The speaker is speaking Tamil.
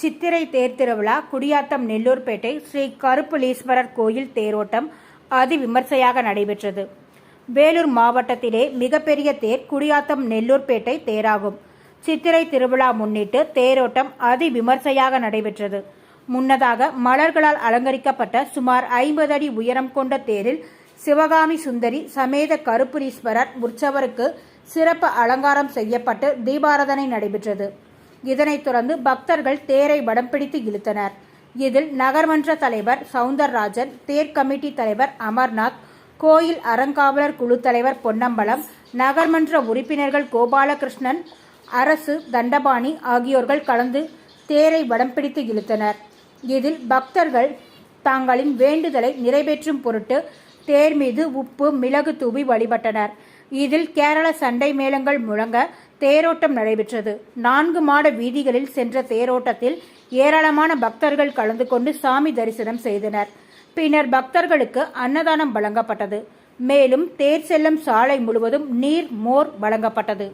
சித்திரை தேர் திருவிழா குடியாத்தம் நெல்லூர்பேட்டை ஸ்ரீ கருப்புலீஸ்வரர் கோயில் தேரோட்டம் அதி விமர்சையாக நடைபெற்றது. வேலூர் மாவட்டத்திலே மிகப்பெரிய தேர் குடியாத்தம் நெல்லூர்பேட்டை தேராகும். சித்திரை திருவிழா முன்னிட்டு தேரோட்டம் அதி விமர்சையாக நடைபெற்றது. முன்னதாக மலர்களால் அலங்கரிக்கப்பட்ட சுமார் ஐம்பது அடி உயரம் கொண்ட தேரில் சிவகாமி சுந்தரி சமேத கருப்புரீஸ்வரர் உற்சவருக்கு சிறப்பு அலங்காரம் செய்யப்பட்டு தீபாராதனை நடைபெற்றது. இதனைத் தொடர்ந்து பக்தர்கள் தேரை வடம் பிடித்து இழுத்தனர். இதில் நகர்மன்ற தலைவர் சவுந்தரராஜன் தேர் கமிட்டி தலைவர் அமர்நாத் கோயில் அறங்காவலர் குழு தலைவர் பொன்னம்பலம் நகர்மன்ற உறுப்பினர்கள் கோபாலகிருஷ்ணன் அரசு தண்டபாணி ஆகியோர்கள் கலந்து தேரை வடம் பிடித்து இழுத்தனர். இதில் பக்தர்கள் தாங்களின் வேண்டுதலை நிறைவேற்றும் பொருட்டு தேர் மீது உப்பு மிளகு தூவி வழிபட்டனர். இதில் கேரள சண்டை மேளங்கள் முழங்க தேரோட்டம் நடைபெற்றது. நான்கு மாட வீதிகளில் சென்ற தேரோட்டத்தில் ஏராளமான பக்தர்கள் கலந்து கொண்டு சாமி தரிசனம் செய்தனர். பின்னர் பக்தர்களுக்கு அன்னதானம் வழங்கப்பட்டது. மேலும் தேர் செல்லும் சாலை முழுவதும் நீர் மோர் வழங்கப்பட்டது.